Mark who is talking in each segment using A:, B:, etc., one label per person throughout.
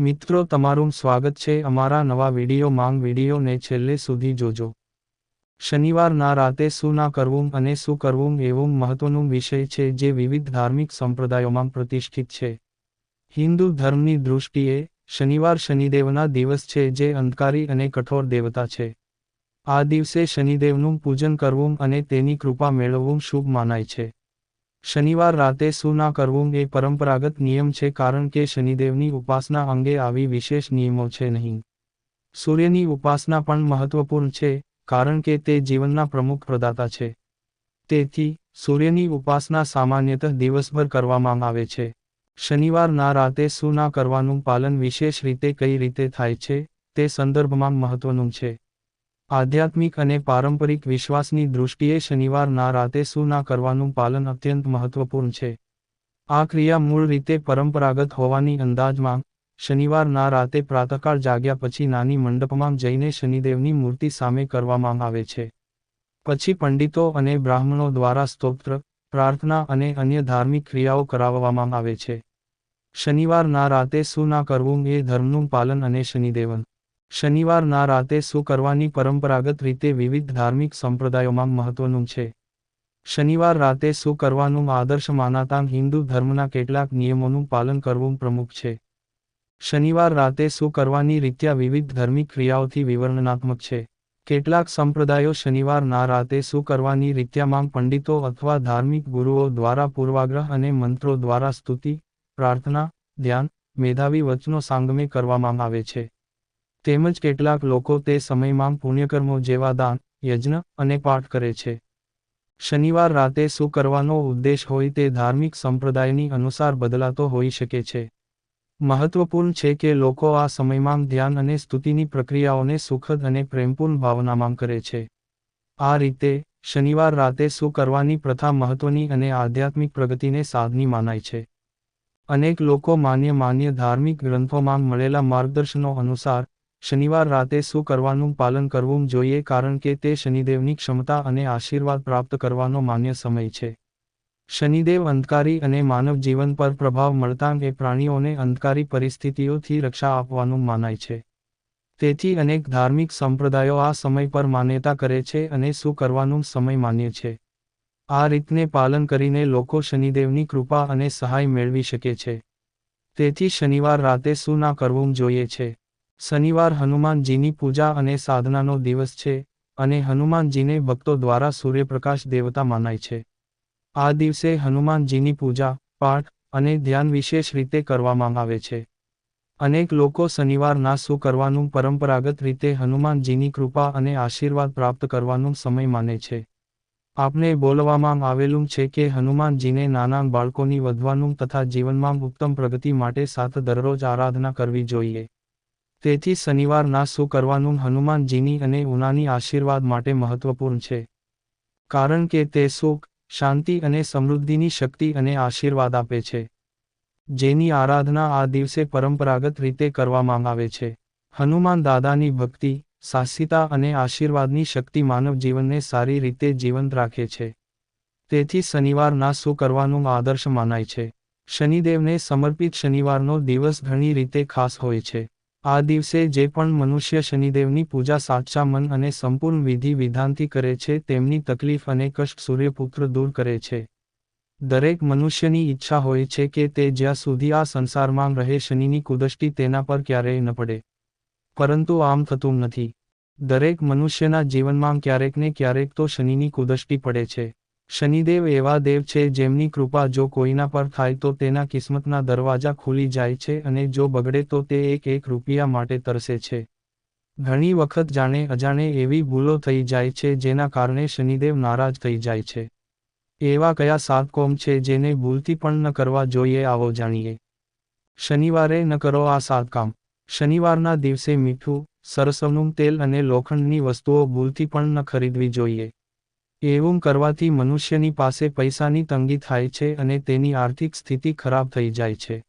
A: મિત્રો, તમારું સ્વાગત છે અમારા નવા વીડિયો માંગ વિડીયોને છેલ્લે સુધી જોજો. શનિવારના રાતે શું ના કરવું અને શું કરવું એવું મહત્વનું વિષય છે જે વિવિધ ધાર્મિક સંપ્રદાયોમાં પ્રતિષ્ઠિત છે. હિન્દુ ધર્મની દૃષ્ટિએ શનિવાર શનિદેવના દિવસ છે જે અંધકારી અને કઠોર દેવતા છે. આ દિવસે શનિદેવનું પૂજન કરવું અને તેની કૃપા મેળવવું શુભ મનાય છે. શનિવાર રાતે શું ના કરવું એ પરંપરાગત નિયમ છે કારણ કે શનિદેવની ઉપાસના અંગે આવી વિશેષ નિયમો છે નહીં. સૂર્યની ઉપાસના પણ મહત્વપૂર્ણ છે, કારણ કે તે જીવનના પ્રમુખ પ્રદાતા છે. તેથી, સૂર્યની ઉપાસના સામાન્યતઃ દિવસભર કરવામાં આવે છે. શનિવારના રાતે શું ના કરવાનું પાલન વિશેષ રીતે કઈ રીતે થાય છે, તે સંદર્ભમાં મહત્વનું છે. આધ્યાત્મિક અને પારંપરિક વિશ્વાસની દૃષ્ટિએ શનિવારના રાતે શું ના કરવાનું પાલન અત્યંત મહત્વપૂર્ણ છે. આ ક્રિયા મૂળ રીતે પરંપરાગત હોવાની અંદાજમાં શનિવારના રાતે પ્રાતકાળ જાગ્યા પછી નાની મંડપમાં જઈને શનિદેવની મૂર્તિ સામે કરવામાં આવે છે. પછી પંડિતો અને બ્રાહ્મણો દ્વારા સ્તોત્ર, પ્રાર્થના અને અન્ય ધાર્મિક ક્રિયાઓ કરાવવામાં આવે છે. શનિવારના રાતે શું ના કરવું એ ધર્મનું પાલન અને શનિદેવન. શનિવારના રાતે શું કરવાની પરંપરાગત રીતે વિવિધ ધાર્મિક સંપ્રદાયોમાં મહત્વનું છે? શનિવાર રાતે શું કરવાનું આદર્શ માનાતા હિન્દુ ધર્મના કેટલાક નિયમોનું પાલન કરવું પ્રમુખ છે. શનિવાર રાતે શું કરવાની રીત્યા વિવિધ ધાર્મિક ક્રિયાઓથી વિવરણાત્મક છે. કેટલાક સંપ્રદાયો શનિવારના રાતે શું કરવાની રીત્યામાં પંડિતો અથવા ધાર્મિક ગુરુઓ દ્વારા પૂર્વાગ્રહ અને મંત્રો દ્વારા સ્તુતિ, પ્રાર્થના, ધ્યાન, મેધાવી વચનો સાંગમે કરવામાં આવે છે. તેમજ કેટલાક લોકો તે સમયમાં પુણ્યકર્મો જેવા દાન, યજ્ઞ અને પાઠ કરે છે. શનિવાર રાતે શું કરવાનો ઉદ્દેશ હોય તે ધાર્મિક સંપ્રદાયની અનુસાર બદલાતો હોઈ શકે છે. મહત્વપૂર્ણ છે કે લોકો આ સમયમાં ધ્યાન અને સ્તુતિની પ્રક્રિયાઓને સુખદ અને પ્રેમપૂર્ણ ભાવનામાં કરે છે. આ રીતે, શનિવાર રાતે શું કરવાની પ્રથા મહત્વની અને આધ્યાત્મિક પ્રગતિને સાધની માનાય છે. અનેક લોકો માન્ય માન્ય ધાર્મિક ગ્રંથોમાં મળેલા માર્ગદર્શનો અનુસાર શનિવાર રાતે શું કરવાનું પાલન કરવું જોઈએ કારણ કે તે શનિદેવની ક્ષમતા અને આશીર્વાદ પ્રાપ્ત કરવાનો માન્ય સમય છે. શનિદેવ અંધકારી અને માનવ જીવન પર પ્રભાવ મળતા એ પ્રાણીઓને અંધકારી પરિસ્થિતિઓથી રક્ષા આપવાનું માનાય છે. તેથી અનેક ધાર્મિક સંપ્રદાયો આ સમય પર માન્યતા કરે છે અને શું કરવાનું સમય માન્ય છે. આ રીતને પાલન કરીને લોકો શનિદેવની કૃપા અને સહાય મેળવી શકે છે. તેથી શનિવાર રાતે શું ના કરવું જોઈએ છે? શનિવાર હનુમાનજીની પૂજા અને સાધનાનો દિવસ છે અને હનુમાનજીને ભક્તો દ્વારા સૂર્યપ્રકાશ દેવતા માનાય છે. આ દિવસે હનુમાનજીની પૂજા, પાઠ અને ધ્યાન વિશેષ રીતે કરવામાં આવે છે. અનેક લોકો શનિવારના શું કરવાનું પરંપરાગત રીતે હનુમાનજીની કૃપા અને આશીર્વાદ પ્રાપ્ત કરવાનું સમય માને છે. આપને બોલવામાં આવેલું છે કે હનુમાનજીને નાના બાળકોની વધવાનું તથા જીવનમાં ઉત્તમ પ્રગતિ માટે સાત દરરોજ આરાધના કરવી જોઈએ. તેથી શનિવારના શું કરવાનું હનુમાનજીની અને ઉનાની આશીર્વાદ માટે મહત્વપૂર્ણ છે. કારણ કે તે સુખ, શાંતિ અને સમૃદ્ધિની શક્તિ અને આશીર્વાદ આપે છે. જેની આરાધના આ દિવસે પરંપરાગત રીતે કરવામાં આવે છે. હનુમાન દાદાની ભક્તિ, સાહસિતા અને આશીર્વાદની શક્તિ માનવ જીવનને સારી રીતે જીવંત રાખે છે. તેથી શનિવારના શું કરવાનું આદર્શ માનાય છે. શનિદેવને સમર્પિત શનિવારનો દિવસ ઘણી રીતે ખાસ હોય છે. આ દિવસે જે પણ મનુષ્ય શનિદેવની પૂજા સાચા મન અને સંપૂર્ણ વિધિ વિધાનથી કરે છે, તેમની તકલીફ અને કષ્ટ સૂર્યપુત્ર દૂર કરે છે. દરેક મનુષ્યની ઈચ્છા હોય છે કે તે જ્યાં સુધી આ સંસારમાં રહે શનિની કુદષ્ટિ તેના પર ક્યારેય ન પડે. પરંતુ આમ થતું નથી. દરેક મનુષ્યના જીવનમાં ક્યારેક ને ક્યારેક તો શનિની કુદષ્ટિ પડે છે. શનિદેવ એવા દેવ છે જેમની કૃપા જો કોઈના પર થાય તો તેના કિસ્મતના દરવાજા ખુલી જાય છે અને જો બગડે તો તે એક એક રૂપિયા માટે તરસે છે. ઘણી વખત જાણે અજાણે એવી ભૂલો થઈ જાય છે જેના કારણે શનિદેવ નારાજ થઈ જાય છે. એવા કયા સાત કોમ છે જેને ભૂલથી પણ ન કરવા જોઈએ આવો જાણીએ. શનિવારે ન કરો આ સાત કામ. શનિવારના દિવસે મીઠું, સરસવનું તેલ અને લોખંડની વસ્તુઓ ભૂલથી પણ ન ખરીદવી જોઈએ. એવું કરવાથી મનુષ્યની પાસે પૈસાની તંગી થાય છે અને તેની આર્થિક સ્થિતિ ખરાબ થઈ જાય છે.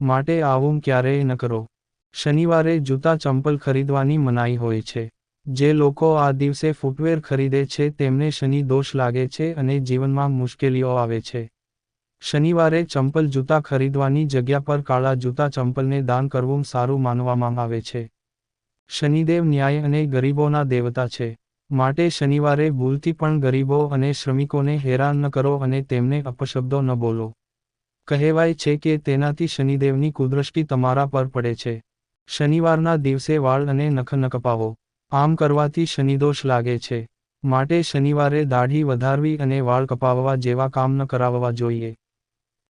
A: માટે આવું ક્યારેય ન કરો. શનિવારે જૂતા ચંપલ ખરીદવાની મનાઈ હોય છે. જે લોકો આ દિવસે ફૂટવેર ખરીદે છે તેમને શનિ દોષ લાગે છે અને જીવનમાં મુશ્કેલીઓ આવે છે. શનિવારે ચંપલ જૂતા ખરીદવાની જગ્યા પર કાળા જૂતા ચંપલને દાન કરવું સારું માનવામાં આવે છે. શનિદેવ ન્યાય અને ગરીબોના દેવતા છે. માટે શનિવારે ભૂલથી પણ ગરીબો અને શ્રમિકોને હેરાન ન કરો અને તેમને અપશબ્દો ન બોલો. કહેવાય છે કે તેનાથી શનિદેવની કુદૃષ્ટિ તમારા પર પડે છે. શનિવારના દિવસે વાળ અને નખ ન કપાવો આમ કરવાથી શનિદોષ લાગે છે. માટે શનિવારે દાઢી વધારવી અને વાળ કપાવવા જેવા કામ ન કરાવવા જોઈએ.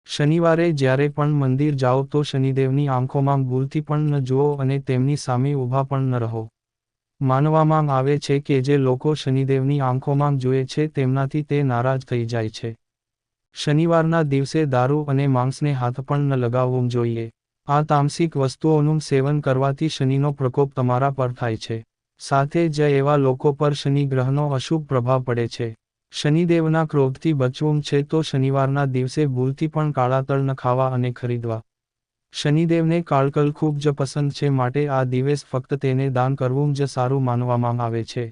A: શનિવારે જ્યારે પણ મંદિર જાઓ તો શનિદેવની આંખોમાં ભૂલથી પણ ન જુઓ અને તેમની સામે ઊભા પણ ન રહો. માનવામાં આવે છે કે જે લોકો શનિદેવની આંખોમાં જુએ છે તેમનાથી તે નારાજ થઈ જાય છે. શનિવારના દિવસે દારૂ અને માંસને હાથ પણ ન લગાવવું જોઈએ. આ તામસિક વસ્તુઓનું સેવન કરવાથી શનિનો પ્રકોપ તમારા પર થાય છે. સાથે જ એવા લોકો પર શનિ ગ્રહનો અશુભ પ્રભાવ પડે છે. શનિદેવના ક્રોધથી બચવું છે તો શનિવારના દિવસે ભૂલથી પણ કાળા તળ ન ખાવા અને ખરીદવા. શનિદેવને કાળકલ ખૂબ જ પસંદ છે માટે આ દિવસ ફક્ત તેને દાન કરવું જ સારું માનવામાં આવે છે.